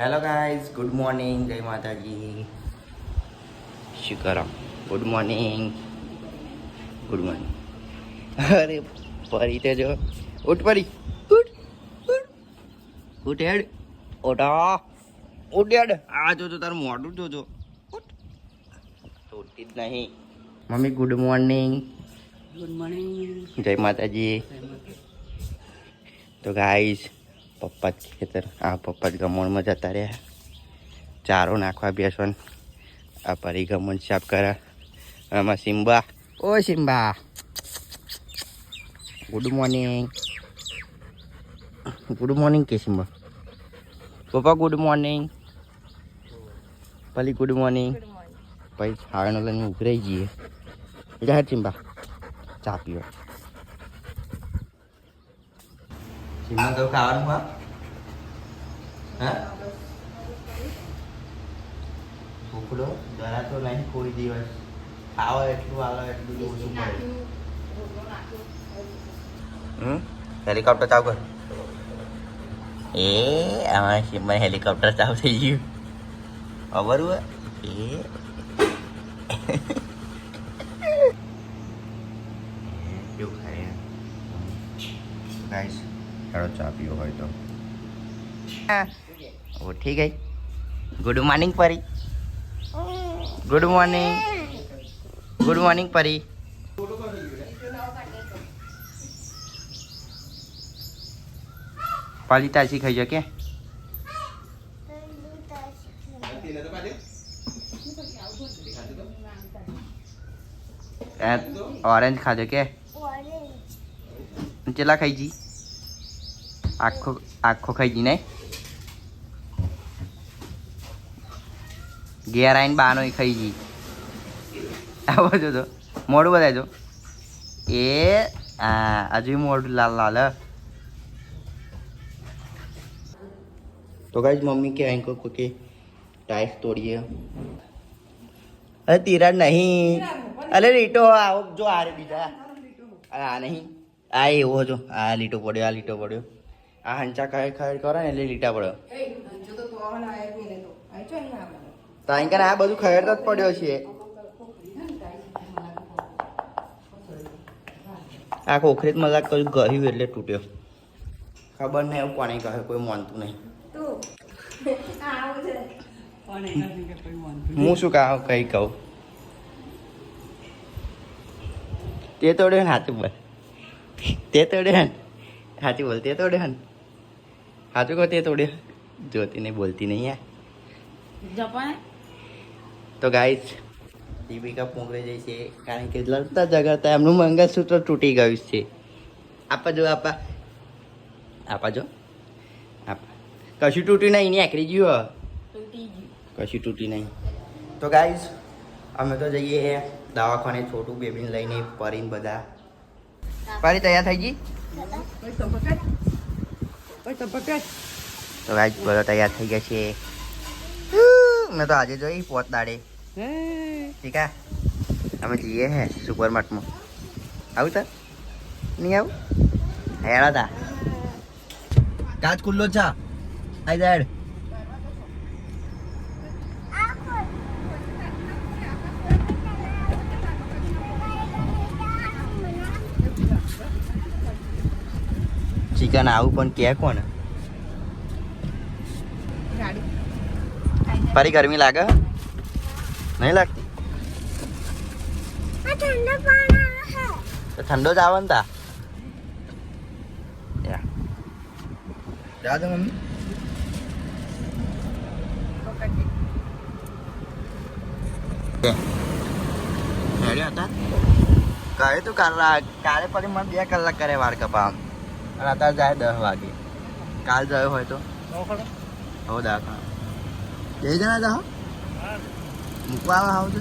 Hello guys good morning જય માતાજી શું કરો ગુડ મોર્નિંગ ગુડ મોર્નિંગ અરે પરી તે જો. ઉઠ પરી ઉઠ. ઉઠ. ઉઠ હેડ. ઓટા ઉઠ હેડ. આ જોજો તારું મોઢું જોજો ઉઠ. તો ઉઠતી જ નહીં. મમ્મી ગુડ મોર્નિંગ ગુડ મોર્નિંગ જય માતાજી. તો ગાઈઝ પપ્પા જ ખેતર આ પપ્પા જ ગમણમાં જતા રહ્યા ચારો નાખવા બેસવાનું આ પરી ગમણ સાફ કરે આમાં સિમ્બા ઓ Simba good morning good morning કે સિમ્બા પપ્પા ગુડ મોર્નિંગ પલી ગુડ મોર્નિંગ પછી ખાવાનો લઈને ઉભરાઈ જઈએ એટલે હા સિમ્બા ચા પીવો સિમ્બા તો ખાવાનું હા હા છોકરો જરા તો નહીં કોઈ દિવસ ખાવા એટલું આલો એટલું જ ઓછું પડે હમ હેલિકોપ્ટર ચાવ કર એ અમારા શિપમાં હેલિકોપ્ટર ચાવ થઈ ગયું ખબર હોય એ કેવું ખાય ગાઈસ ચાલો ચા પીવો હોય તો. ઉઠી ગઈ good morning Pari. Good morning good morning Pari. પાલી તાજી ખાઈ જાય કે. ઓરેન્જ ખાજો કે? ચેલા ખાઈ જી? આખો આખો ખાઈ ગઈ નહીં ઘેર આવીને બાનો ખાઈ ગઈ. આવો જો તો મોઢું બતાવજો એ હા હજુ મોડું લાલ લાલ તો કાંઈ મમ્મી કે આઈ કહું કે ટાઈસ તોડીએ. અરે, તિરાડ નહીં. અરે, લીટો આવો, જો, આ રે બીજા. આ નહીં. આ એવો, જો. આ લીટો પડ્યો, આ લીટો પડ્યો. આ હંચા ખાઈ ખાઈ કરે ને એટલે લીટા પડે. તાઈ કે આ બધું ખેડતો જ પડ્યો છે. આ કોખરેત મજાક કર્યું ગયું એટલે તૂટ્યો. ખબર નહીં એવું કોને કહે કોઈ માનતું નહીં. હું શું કહું કઈ કહું? તે તોડ્યો ને હાથું બોલ. તે તોડ્યો ને સાચું બોલ તે તોડ્યો ને સાચું કહો તે થોડી જોતી નહીં બોલતી નહીં યાર તો ગાઈસ દીપિકા પોંગરે જઈ છે કારણ કે લડતા ઝઘડતા એમનું મંગળસૂત્ર તૂટી ગયું છે. આપા જો આપા. આપા જો. આપા. કશું તૂટ્યું નહીં એની આકરી ગયું કશું તૂટી નહીં. તો ગાઈસ અમે તો જઈએ દવાખાને છોટું બેબીને લઈને પરીને બધા. પરી તૈયાર થઈ ગઈ? કોઈ તો આજ બધા તૈયાર થઈ ગયા છે. મેં તો આજે જોઈ પોત દાડે. ઠીક અમે જઈએ હે સુપર માર્ટમાં આવું તો? નહીં આવું? હેડા તા. કાચ ખુલ્લો છે આઈ જાય ચિકન આવું પણ કે કોણ? ફરી ગરમી લાગે? નહીં લાગતી? તો ઠંડો જ આવે ને તા. મમ્મી. કે? હતા? કહે તું કાલે કાલે પછી મને બે કલાક કરે વાળ કપા અને અત્યારે જાય દસ વાગે. કાલ ગયો હોય તો? હો દાખલા બે જણા જાઓ મૂકવા આવે આવું છે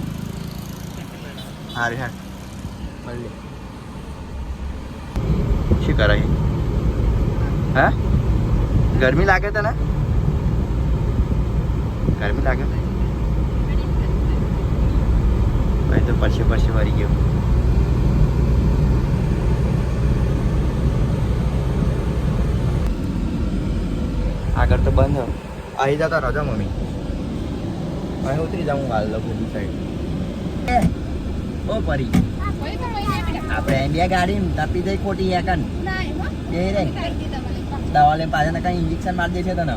હારી હા મળીએ. શું કરે છે? હા? ગરમી લાગે તને? ગરમી લાગે ભાઈ તો પરસે પરસે વળી ગયો. બંધ અહીં જતા રહો છો મમ્મી અહીં ઉતરી જાઉં હાલ લો પેલી સાઈડ ઓ પરી આપણે ઇન્ડિયા ગાડી તાપી દઈ ખોટી યાકન એ રે દવા લે પાછળ કઈ ઇન્જેક્શન મારી દે છે તને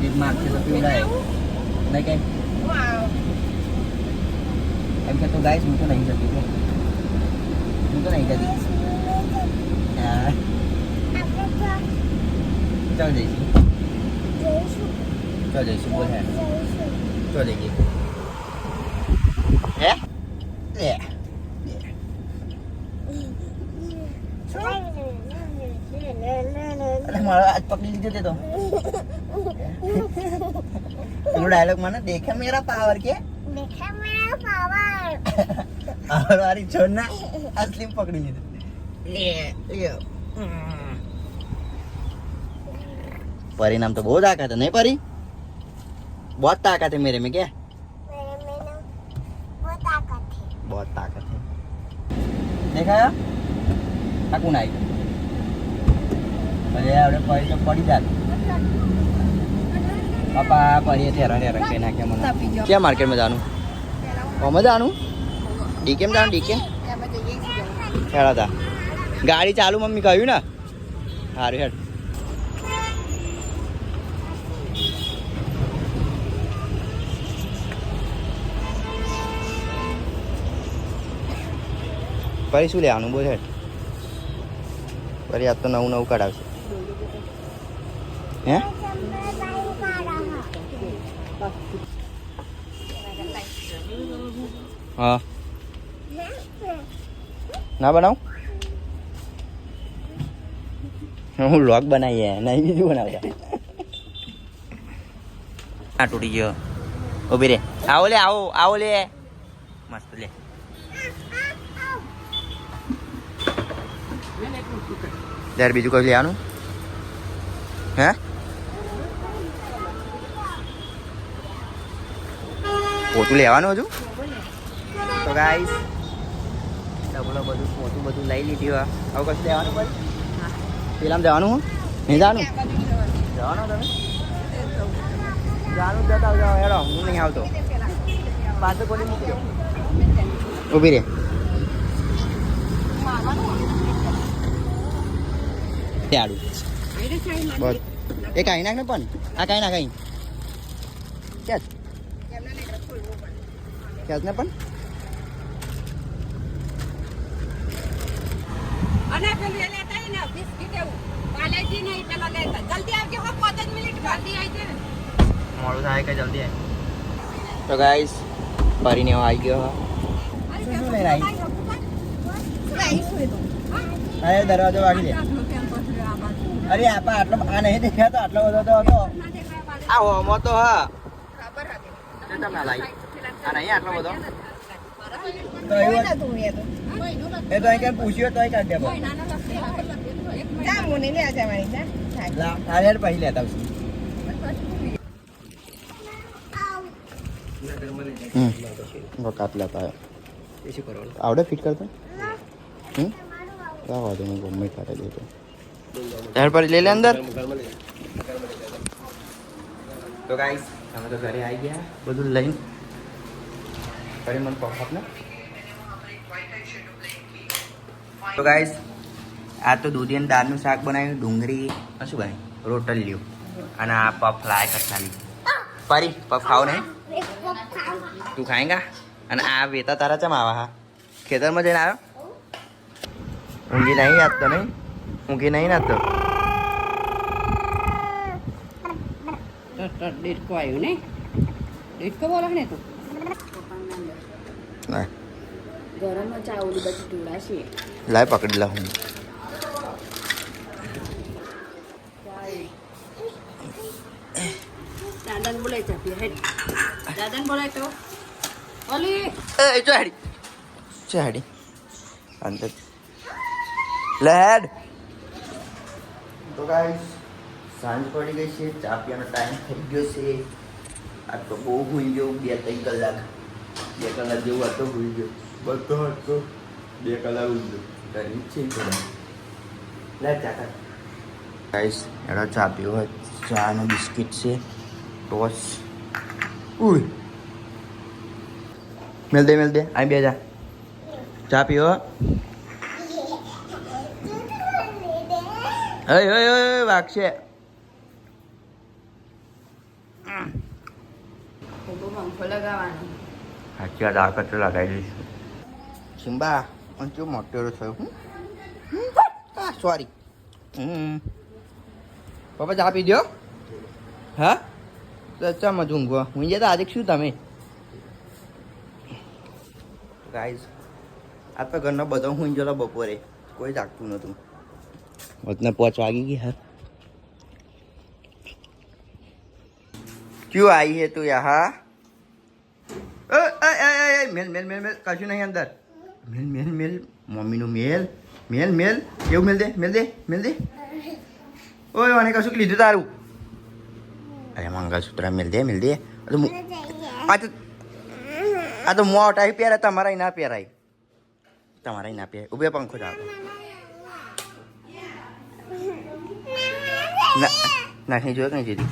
એક મારશે તો પીવડાય નહીં કઈ એમ કે તો ગાઈસ હું તો નહીં જતી હો. હું તો નહીં જતી હા ચાલ જઈશું ચાલ જઈશું બોલ હે ચાલ જઈએ હે લે અરે મારો હાથ પકડી લીધો તે તો પેલો ડાયલોગ મને દેખે મેરા પાવર કે પાવર વાળી છોડ ના અસલી પકડી લીધું લે લે હમ. परिणाम तो बहुत ताकत है नहीं परी बहुत ताकत है मेरे में क्या बहुत ताकत है देखा આ કોણ આવી અરે આપણે પડી તો પડી જાત પાપા પડી હેરાન હેરાન કઈ નાખ્યા મને તાપી ગયો. ક્યાં માર્કેટમાં જવાનું ઓમાં જવાનું ડીકેમ જવાનું ડીકેમ હેડા તા ગાડી ચાલુ મમ્મી કહ્યું ને સારું હેડ ફરી શું લેવાનું બોલ હેડ. ફરી આજ તો નવું નવું કઢાવશે હે? હા. ના બનાવું? હું લોક બનાવીએ, નહીં બીજું બનાવતા આ તૂટી ગયો. ઊભી રે. આવો લે, આવો આવો લે. મસ્ત લે. ત્યારે બીજું કઈ લેવાનું? હે? પોતું લેવાનું હજુ? તો ગાઈસ ડબલો બધું પોતું બધું લઈ લીધું હવે કશું લેવાનું પછી પેલામાં જવાનું હું? નહીં જવાનું? જવાનું તમે? જવાનું જતા આવજો હેડો હું નહીં આવતો. પાછું કોલી મૂકી ઊભી રે. ત્યાડું બસ. એ કાંઈ નાખ ને પણ. આ કાંઈ ના કાંઈ ક્યાં ક્યાં ને પણ. અને પેલું એ લેતા આવીને બિસ્કિટ એવું. પાલેજી નહીં પેલા લેતા જલ્દી આવજો હો પાંચ જ મિનિટ. જલ્દી આવી જાય મોડું થાય કે જલ્દી આય તો ગાઈસ ફરીને એવો આવી ગયો. હા શું લઈને આવી? અરે દરવાજો વાગી દે અરે આપા આટલો આ નહીં દેખાતો આટલો બધો તો હતો આ હોમો તો હા તે તમને લાવી આ નહીં આટલો બધો તો એવું એ તો અહીં ક્યાં પૂછ્યું તો અહીં કાઢી દે બસ. લા આ હેડ પછી લેતા આવશું હમ વકાત લેતા આવ્યો આવડે ફિટ કરતા હમ क्या वादे में घूमने का रहे तो ત્યાર પર લઈ લે અંદર તો ગાઈસ અમે તો ઘરે આવી ગયા બધું લઈને ફરી મને પફ આપને તો ગાઈસ આ તો દૂધી અને દાળનું શાક બનાવ્યું ડુંગળી શું બનાવ્યું લ્યો. અને આ પફ ફ્રાય કરતાલી પરી પફ ખાવ નહીં તું ખાएगा અને આ વેતા તારા ચમ આવા હા? ખેતરમાં જઈને આવ્યો? ઊંઘી નહીં યાદ તો નહીં? ઊંઘી નહીં ના તો? ડેટકો આવ્યું ને ડેટકો બોલો ને તું? ગરમમાં ચા ઓલી બધી ટોળા છે. લાય પકડી લા હું. દાદાને બોલાય ચા પીએ હેડ. દાદાને બોલાય તો. ઓલી. એ ચાડી ચાડી અંદર. લેડ તો ગાઈસ સાંજ પડી ગઈ છે ચા પીવાનો ટાઈમ થઈ ગયો છે. આ તો બહુ હુઈ ગયો બે ત્રણ કલાક. બે કલાક જેવું હતો હુઈ ગયો. બધો હતો બે કલાક હુઈ ગયો. ગરમી છે થોડા. લે ચા કર ગાઈસ એડો ચા પીવો હોય ચા અને બિસ્કિટ છે. ટોસ ઉય મેલ દે મેલ દે. અહીં બે જા ચા પીવો? ઓય ઓય ઓય વાગશે સાચી વાત આ કચરો લગાવી દઈશું. સિમ્બા પણ કેવું મોટેરો થયો હું હા સોરી પપ્પા ચા પી દો હા? તો ચા મત ઊંઘો હું જતા આજે શું તમે? ગાઈઝ આ તો ઘરનો બધો હું ગયેલો બપોરે. કોઈ જાગતું નહોતું. વતને પાંચ વાગી ગઈ હા ક્યું આવી હે તું યા હા એ, એ, એ, એ, એ, મેલ મેલ મેલ મેલ કશું નહીં અંદર મેલ મેલ મેલ મમ્મીનું મેલ મેલ મેલ એવું મેલ દે મેલ દે મેલ દે ઓય મને કશું લીધું તારું અરે મંગળસૂત્ર મેલ દે મેલ દે આ તો મુ- આ તો આ તો મોં હટાવી પહેરાય તમારા ના પહેરાય તમારા ના પહેરાય ઉભે પંખો ચાલો ના નાખી જોયે કઈ જુદી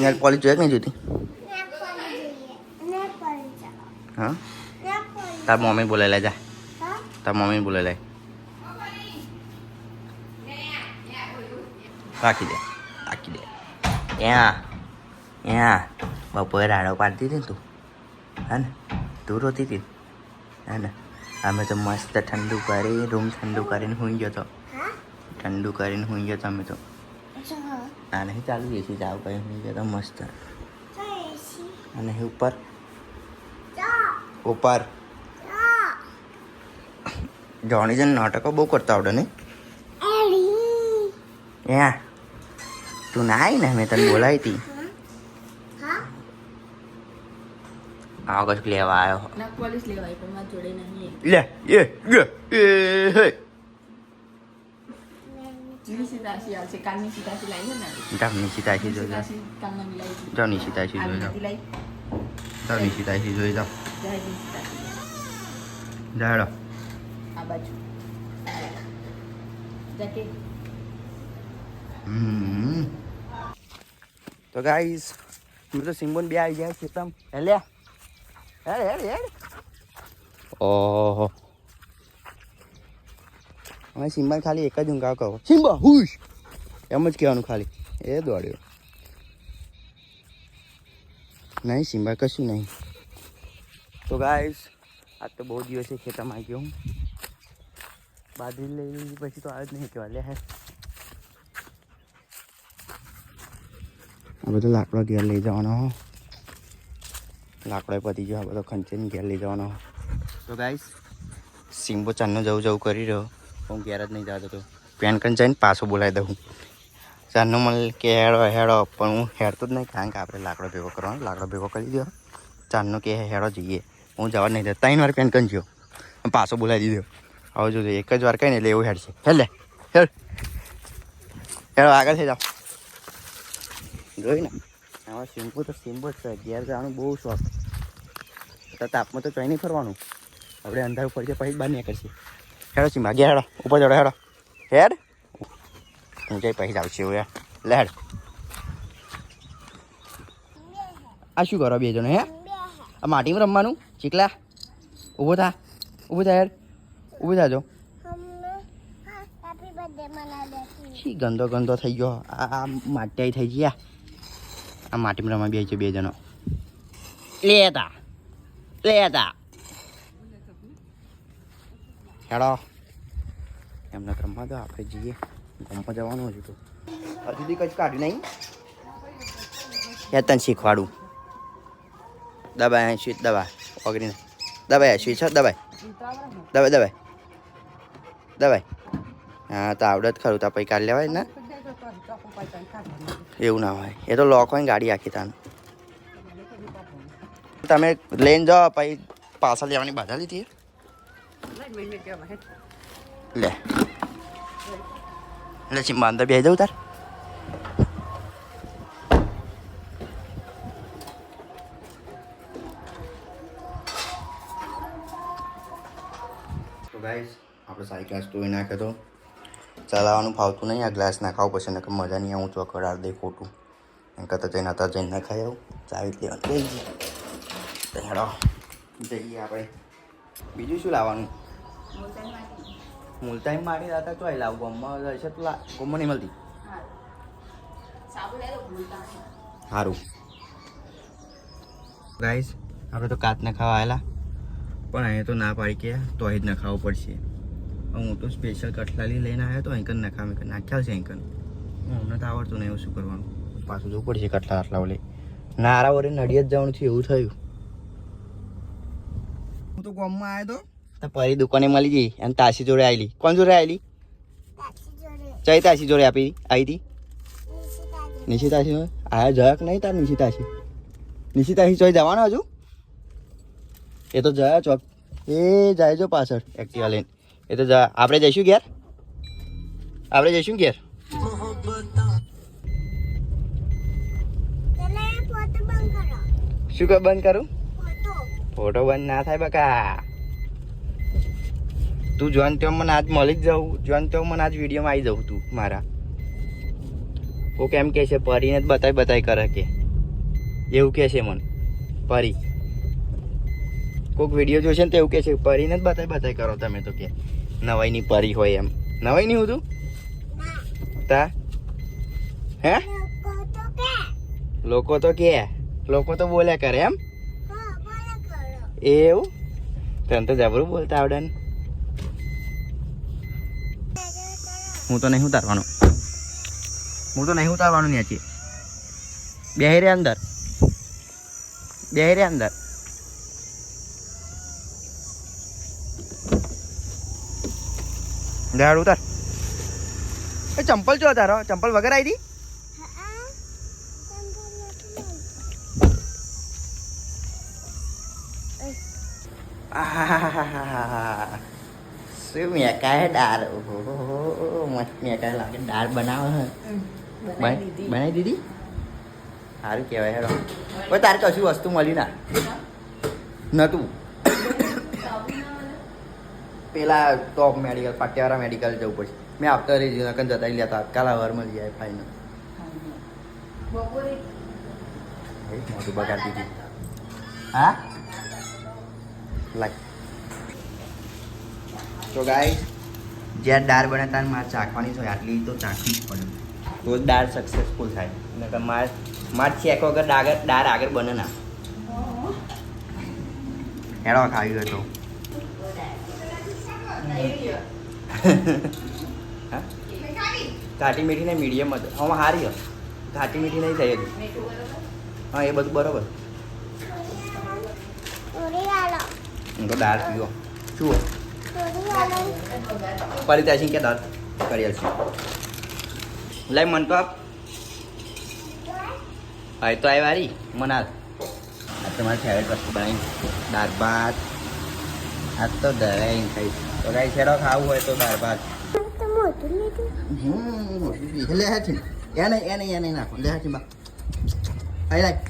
નેલ પોલિશ જોયે કઈ જુદી હા? તાર મમ્મી બોલે લે જા તાર મમ્મી બોલે લે રાખી દે રાખી દે. ત્યાં ત્યાં બપોરે રાડો પાડતી હતી તું. હા ને? તું રોતી હતી? હા ને? અમે તો મસ્ત ઠંડુ કરી રૂમ ઠંડુ કરીને હુઈ ગયો તો. ઠંડુ કરીને હું ગયો તમે તો. આ નહીં ચાલુ એસી જાવ કઈ હું ગયો તો મસ્ત. અને હે ઉપર? ઉપર. જોણી જન નાટકો બહુ કરતા આવડે ને યા. તું ના આવી ને? મેં તને બોલાવી હતી. આગળ લેવા આવ્યો. ના પોલીસ લેવાય પણ મારા જોડે નહીં. લે એ એ એ હે એની સીતાસી આવશે કાલની સીતાસી લાવી ને જાવ નિશિતાશી જોઈ જાઓ સીતાસી કાલના મિલાવી જાઓ નિશિતાશી જોઈ જાઓ લાવી જાઓ નિશિતાશી જોઈ જાઓ જાડો આ બાજુ જાકે હમ તો ગાઈસ મેં તો સિમ્બોન બે આવી ગયા છે તમ હેલે હેડ હેડ હેડ ઓહો હવે સિમ્બા ખાલી એક જ ઊંઘાવ કહો. Simba hush. એમ જ કહેવાનું ખાલી. એ દોડ્યો. નહીં સિમ્બા કશું નહીં. તો ગાઈસ આજ તો બહુ દિવસે ખેતરમાં આવી ગયો હું. બાજરી લઈ લીધી, પછી તો આવે જ નહીં કહેવા. લે હે. આ બધો લાકડો ઘેર લઈ જવાનો હો. લાકડો પતી ગયો, આ બધો ખંચેને ઘેર લઈ જવાનો તો ગાઈસ સિમ્બો ચાંદનો જવું જવું કરી રહ્યો. હું ઘેર જ નહીં જતો હતો પેન કરીને જઈને પાછો બોલાવી દઉં. ચાંદનો મને કે હેડો હેડો, પણ હું હેડતો જ નહીં કારણ કે આપણે લાકડો ભેગો કરવાનો, લાકડો ભેગો કરી દો ચાંદનો કે હેડો જઈએ. હું જવા નહીં દે ત્રણ વાર પેન કન ગયો. પાછો બોલાવી દીધો. હવે જોજો, એક જ વાર કહીને એટલે એવું હેડશે. હેલે હેડ. હેડો, આગળ થઈ જાઓ. જોઈ ને. આમાં સિમ્પુ તો સિમ્પલ છે. ઘેર જવાનું બહુ શોખ. તાપમાં તો ચોઈ નહીં ફરવાનું. આપણે અંધારું પડશે પછી જ બહાર નીકળશે હેડો સિમ્બા ગયા હેડો, ઉપર ચડો હેડો. હેડ. હું જઈ પછી આવશે એવું યાર. લે હેડ. આ શું કરો બે જણ, હે? આ માટીમાં રમવાનું? ચીકલા? ઊભો થા. ઊભો થા હેડ. ઊભો થાજો શી ગંદો ગંદો થઈ ગયો. આ માટી થઈ ગયા. આ માટીમાં રમવા બે છે બે જણો. લેતા. લેતા. હેડો. એમના ક્રમમાં તો આપણે જઈએ. ગામમાં જવાનું હજુ તો. હજુ સુધી કચ્છ કાઢ્યું નહીં? યા તને શીખવાડું. દબાય સ્વીચ દબા ઓગળીને. દબાય સ્વીચ દબાય. દબાય દબાય. દબાય. હા તો આવડત ખરું. તો પછી કાઢી લેવાય ને. એવું ના હોય. એ તો લોક હોય ને ગાડી આખી તાન. તમે લઈને જાઓ પછી પાછા લેવાની બાધા લીધી લે. એટલે ચિંબા, અંદર બે દઉં તાર. તો ગાઈસ આપણે સારી ગ્લાસ તોડી નાખ્યો તો. ચલાવવાનું ફાવતું નહીં, આ ગ્લાસ નાખાવું પછી નકર મજા નહીં આવું કરાર દે ખોટું. એમ કરતાં જઈને હતા જઈને ના ખાઈ આવું. ચાવી લેવાનું. તો જઈએ આપણે. બીજું શું લાવવાનું? મુલતાઈ માટી. હતા તો લાવું ગમમાં હશે તો ગોમમાં નહીં મળતી. સારું ગાઈસ આપણે તો કાચ ના ખાવા આવેલા. પણ અહીંયા તો ના પાડી કે તો અહીં જ ન ખાવું પડશે હું તો સ્પેશિયલ કટલાલી લઈને આવ્યો તો અહીં કન નખાવ મેં નાખ્યા છે અહીં કન. હું અમને તો આવડતું નહીં એવું શું કરવાનું? પાછું જવું પડશે કટલા આટલા ઓલે. નારા વરે નડિયાદ જવાનું છે એવું થયું. હું તો ગામમાં આવ્યો તો. પરી દુકાને મળી ગઈ અને તાસી જોડે આવેલી કોણ જોડે આવેલી ચઈ તાસી જોડે આપી આવી હતી નિશિતાશી આયા જયક નહીં તાર નિશિતાશી નિશિતાશી ચોઈ જવાનો હજુ? એ તો જયા ચોક. એ જાય જો પાછળ એક્ટિવા લઈને. એ તો જયા. આપણે જઈશું ઘેર? આપણે જઈશું ઘેર? શું કર બંધ કરું? ફોટો બંધ ના થાય બકા. તું જોન તો મને આજ મળી જ જાઉં જોન તો મને આજ વિડીયોમાં આવી જાઉં તું મારા. ઓ કેમ કે છે પરીને જ બતાવી બતાવી કરે કે. એવું કે છે મને. પરી. કોઈક વીડિયો જોશે ને તો એવું કહે છે પરીને જ બતાવી બતાવી કરો તમે તો કે. નવાઈની પરી હોય એમ. નવાઈ નહીં હતું તા? હે? લોકો તો કે. લોકો તો બોલ્યા કરે એમ? એવું? તને તો જબરું બોલતા આવડે ને. હું તો નહીં ઉતારવાનો. હું તો નહીં ઉતારવાનું ન્યાચી બેહી રે અંદર. બેહી રે અંદર. ઉતાર. એ ચંપલ જો તારો? ચંપલ વગર આવી આહાહાહાહા. શું મેકાય દાળ? મસ્ત મેકાય લાગે. દાળ બનાવે બનાવી દીધી. સારું કહેવાય હેડો. પણ તારે કશું વસ્તુ મળી ના. નતું. પેલા ટોપ મેડિકલ પાટિયાવાળા મેડિકલ જવું પડશે. મેં આપતા રહી જઈને કન જતા લેતા કાલ વાર મળી જાય ફાઇનલ મોટું બગાડ દીધી. હા? લાગ તો ગાય જ્યારે દાળ બને ત્યારે મારે ચાખવાની હોય આટલી તો ચાખવી જ પડે. તો જ દાળ સક્સેસફુલ થાય. નકર માર માર ચેક વગર દાળ દાળ આગળ બને ના. હેડો ખાવી હોય તો. ઘાટી મીઠી ને મીડિયમ હતું આમાં સારી ઘાટી મીઠી નહીં થઈ હતી. હા, એ બધું બરોબર હું તો દાળ પીવો શું પરી ત્યાં કે દાળ કરી છે લાઈ મન તો આપ હા એ તો આવી વારી મને આ તમારી ફેવરેટ વસ્તુ બનાવી દાળ ભાત આ તો દરાઈ ખાઈશ તો કાંઈ છેડો ખાવું હોય તો દાળ ભાત હમ લે છે એને એને એને નાખો લે છે બા આઈ લાઈક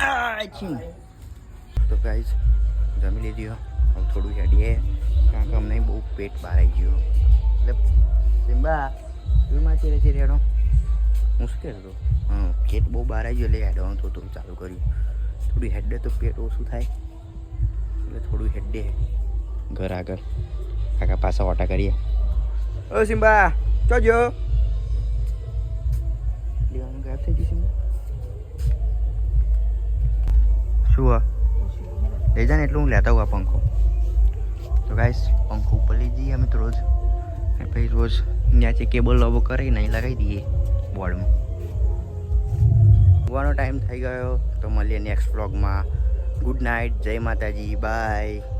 આ છી તો ગાઈઝ જમી લીધી. હો. હવે થોડું હેડીએ. કારણ કે અમને બહુ પેટ બહાર આવી ગયું. એટલે સિમ્બા એમાં છે ચીરે ચીરે હેડો મુશ્કેલ હતો. હા પેટ બહુ બહાર આવી ગયું એટલે હેડવાનું તો થોડું ચાલુ કર્યું. થોડું હેડે તો પેટ ઓછું થાય. એટલે થોડું હેડે. ઘર આગળ. કાકા પાછા ઓટા કરીએ. ઓ સિમ્બા ચો જો લેવાનું ગાયબ થઈ ગયું સિમ્બા? શું હા લઈ જાય ને એટલું હું લેતા હોઉં આ પંખો. તો ગાઈસ પંખો ઉપર લઈ જઈએ અમે તો રોજ. અને પછી રોજ નીચે કેબલ લાવો કરી નહીં લગાવી દઈએ બોર્ડમાં. સુવાનો ટાઈમ થઈ ગયો. તો મળીએ નેક્સ્ટ વ્લોગમાં ગુડ નાઇટ જય માતાજી બાય